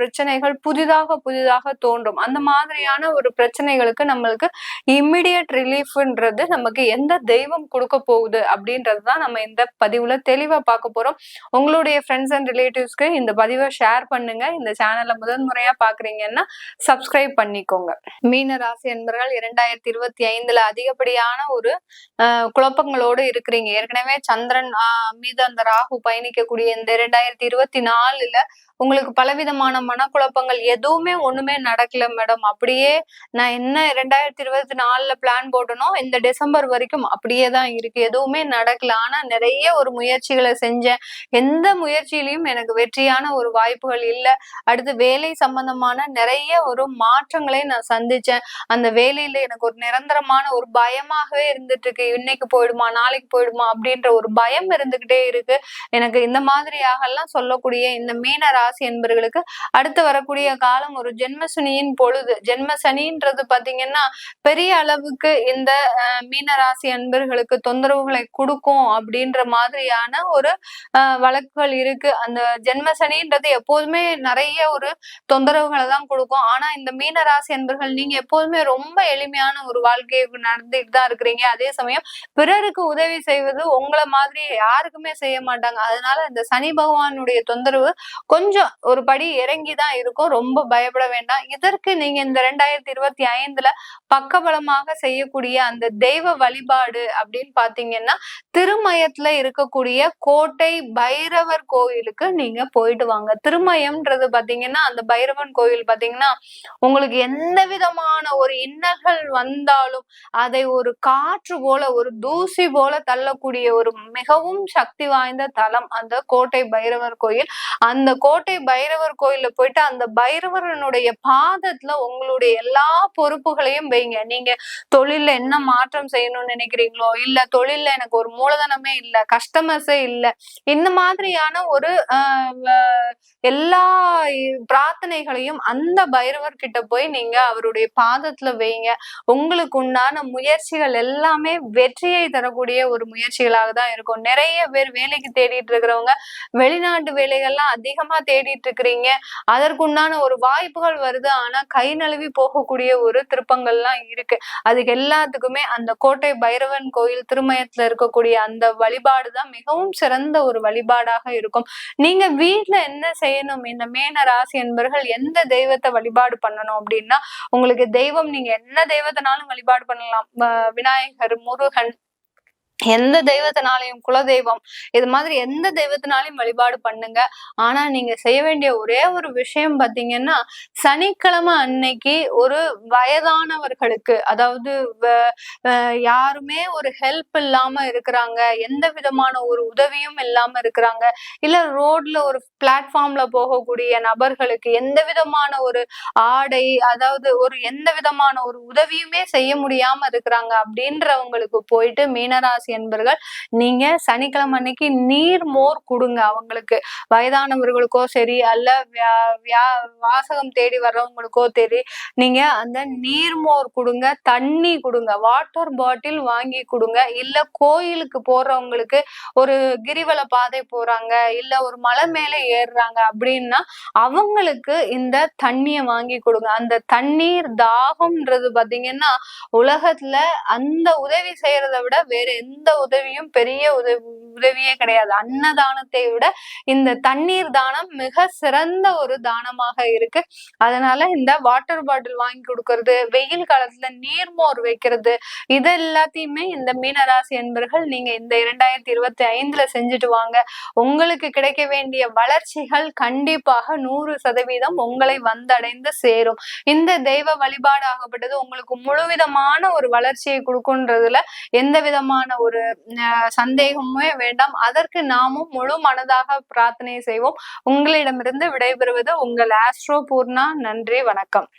பிரச்சனைகள் புதிதாக புதிதாக தோன்றும். அந்த மாதிரியான ஒரு பிரச்சனைகளுக்கு நம்மளுக்கு இம்மிடியட் ரிலீஃப்ன்றது நமக்கு எந்த தெய்வம் கொடுக்க போகுது அப்படின்றது தான் நம்ம இந்த பதிவுல தெளிவா பார்க்க போறோம். உங்களுடைய ஃப்ரெண்ட்ஸ் அண்ட் ரிலேட்டிவ்ஸ்க்கு இந்த பதிவை ஷேர் பண்ணுங்க. இந்த சேனல்ல முதன் முறையா பாக்குறீங்கன்னா சப்ஸ்கிரைப் பண்ணிக்கோங்க. மீன ராசி என்பர்கள் இரண்டாயிரத்தி இருபத்தி ஐந்துல அதிகப்படியான ஒரு குழப்பங்களோடு இருக்கிறீங்க. ஏற்கனவே சந்திரன் மீது அந்த ராகு பயணிக்கக்கூடிய இந்த இரண்டாயிரத்தி இருபத்தி நாலுல உங்களுக்கு பலவிதமான மனக்குழப்பங்கள் எதுவுமே ஒண்ணுமே நடக்கல மேடம் அப்படியே நான் என்ன ரெண்டாயிரத்தி இருபத்தி நாலுல பிளான் போட்டனோ இந்த டிசம்பர் வரைக்கும் அப்படியே தான் இருக்கு. எதுவுமே நடக்கல. ஆனா நிறைய ஒரு முயற்சிகளை செஞ்சேன். எந்த முயற்சியிலையும் எனக்கு வெற்றியான ஒரு வாய்ப்புகள் இல்லை. அடுத்து வேலை சம்பந்தமான நிறைய ஒரு மாற்றங்களை நான் சந்திச்சேன். அந்த வேலையில எனக்கு ஒரு நிரந்தரமான ஒரு பயமாகவே இருந்துட்டு இருக்கு இன்னைக்கு போயிடுமா நாளைக்கு போயிடுமா அப்படின்ற ஒரு பயம் இருந்துகிட்டே இருக்கு. எனக்கு இந்த மாதிரியாக எல்லாம் சொல்லக்கூடிய இந்த மீன ராசி என்பர்களுக்கு அடுத்து வரக்கூடிய காலம் ஒரு ஜென்மசனியின் பொழுது. ஜென்ம சனின்றது பாத்தீங்கன்னா பெரிய அளவுக்கு இந்த மீன ராசி அன்பர்களுக்கு தொந்தரவுகளை கொடுக்கும் அப்படின்ற மாதிரியான ஒரு வழக்குகள் இருக்கு. அந்த ஜென்ம சனின்றது எப்போதுமே நிறைய ஒரு தொந்தரவுகளை தான் கொடுக்கும். ஆனா இந்த மீன ராசி அன்பர்கள் நீங்க எப்போதுமே ரொம்ப எளிமையான ஒரு வாழ்க்கையை நடந்துட்டு தான் இருக்கிறீங்க. அதே சமயம் பிறருக்கு உதவி செய்வது உங்களை மாதிரி யாருக்குமே செய்ய மாட்டாங்க. அதனால இந்த சனி பகவானுடைய தொந்தரவு கொஞ்சம் ஒரு படி இறங்கிதான் இருக்கும். ரொம்ப பயப்பட வேண்டாம். இதற்கு நீங்க இந்த ரெண்டாயிரத்தி இருபத்தி ஐந்துல பக்கபலமாக செய்யக்கூடிய அந்த தெய்வ வழிபாடு அப்படின்னு பாத்தீங்கன்னா திருமயத்துல இருக்கக்கூடிய கோட்டை பைரவர் கோயிலுக்கு நீங்க போயிட்டு வாங்க. திருமயம்ன்றது பாத்தீங்கன்னா அந்த பைரவன் கோயில் பாத்தீங்கன்னா உங்களுக்கு எந்த விதமான ஒரு இன்னல்கள் வந்தாலும் அதை ஒரு காற்று போல ஒரு தூசி போல தள்ளக்கூடிய ஒரு மிகவும் சக்தி வாய்ந்த தலம் அந்த கோட்டை பைரவர் கோயில். அந்த கோட்டை பைரவர் கோயில்ல போயிட்டு அந்த பைரவரனுடைய பாதத்துல உங்களுடைய எல்லா பொறுப்புகளையும் வைங்க. நீங்க தொழில்ல என்ன மாற்றம் செய்யணும்னு நினைக்கிறீங்களோ இல்ல தொழில்ல எனக்கு ஒரு மூலதனமே இல்ல கஸ்டமர்ஸே இல்ல இந்த மாதிரியான ஒரு எல்லா பிரார்த்தனைகளையும் அந்த பைரவர் கிட்ட போய் நீங்க அவருடைய பாதத்துல வைங்க. உங்களுக்கு உண்டான முயற்சிகள் எல்லாமே வெற்றியை தரக்கூடிய ஒரு முயற்சிகளாக தான் இருக்கும். நிறைய பேர் வேலைக்கு தேடிட்டு இருக்கிறவங்க வெளிநாட்டு வேலைகள்லாம் அதிகமா தேடி தேடிட்டு இருக்கிறீங்க அதற்குண்டான ஒரு வாய்ப்புகள் வருது. ஆனா கை நழுவி போகக்கூடிய ஒரு திருப்பங்கள்லாம் இருக்கு. அதுக்கு எல்லாத்துக்குமே அந்த கோட்டை பைரவன் கோயில் திருமயத்துல இருக்கக்கூடிய அந்த வழிபாடு தான் மிகவும் சிறந்த ஒரு வழிபாடாக இருக்கும். நீங்க வீட்டுல என்ன செய்யணும்? இந்த மேன ராசி என்பவர்கள் எந்த தெய்வத்தை வழிபாடு பண்ணணும் அப்படின்னா உங்களுக்கு தெய்வம் நீங்க என்ன தெய்வத்தினாலும் வழிபாடு பண்ணலாம். விநாயகர் முருகன் எந்த தெய்வத்தினாலையும் குலதெய்வம் இது மாதிரி எந்த தெய்வத்தினாலையும் வழிபாடு பண்ணுங்க. ஆனா நீங்க செய்ய வேண்டிய ஒரே ஒரு விஷயம் பாத்தீங்கன்னா சனிக்கிழமை அன்னைக்கு ஒரு வயதானவர்களுக்கு அதாவது யாருமே ஒரு ஹெல்ப் இல்லாம இருக்கிறாங்க எந்த விதமான ஒரு உதவியும் இல்லாம இருக்கிறாங்க இல்ல ரோட்ல ஒரு பிளாட்ஃபார்ம்ல போகக்கூடிய நபர்களுக்கு எந்த விதமான ஒரு ஆடை அதாவது ஒரு எந்த விதமான ஒரு உதவியுமே செய்ய முடியாம இருக்கிறாங்க அப்படின்றவங்களுக்கு போயிட்டு மீனராசி என்பர்கள் நீங்க சனிக்கிழமை அன்னைக்கு நீர் மோர் கொடுங்க அவங்களுக்கு. வயதானவர்களுக்கோ சரி அல்ல வாசகம் தேடி வர்றவங்களுக்கோ சரி நீங்க அந்த நீர் மோர் கொடுங்க தண்ணி கொடுங்க வாட்டர் பாட்டில் வாங்கி கொடுங்க. இல்ல கோயிலுக்கு போறவங்களுக்கு ஒரு கிரிவல பாதை போறாங்க இல்ல ஒரு மலை மேல ஏறுறாங்க அப்படின்னா அவங்களுக்கு இந்த தண்ணிய வாங்கி கொடுங்க. அந்த தண்ணீர் தாகம்ன்றது பாத்தீங்கன்னா உலகத்துல அந்த உதவி செய்யறதை விட வேற எந்த எந்த உதவியும் பெரிய உதவி உதவியே கிடையாது. அன்னதானத்தை விட இந்த தண்ணீர் தானம் மிக சிறந்த ஒரு தானமாக இருக்கு. அதனால இந்த வாட்டர் பாட்டில் வாங்கி கொடுக்கறது வெயில் காலத்துல நீர்மோர் வைக்கிறது இது எல்லாத்தையுமே இந்த மீனராசி என்பர்கள் நீங்க இந்த இரண்டாயிரத்தி இருபத்தி ஐந்துல செஞ்சுட்டு வாங்க. உங்களுக்கு கிடைக்க வேண்டிய வளர்ச்சிகள் கண்டிப்பாக நூறு சதவீதம் உங்களை வந்தடைந்து சேரும். இந்த தெய்வ வழிபாடு ஆகப்பட்டது உங்களுக்கு முழுவிதமான ஒரு வளர்ச்சியை கொடுக்குன்றதுல எந்த விதமான ஒரு ஒரு சந்தேகமே வேண்டாம். அதற்கு நாமும் முழு மனதாக பிரார்த்தனை செய்வோம். உங்களிடமிருந்து விடைபெறுவது உங்கள் ஆஸ்ட்ரோ பூர்ணா. நன்றி வணக்கம்.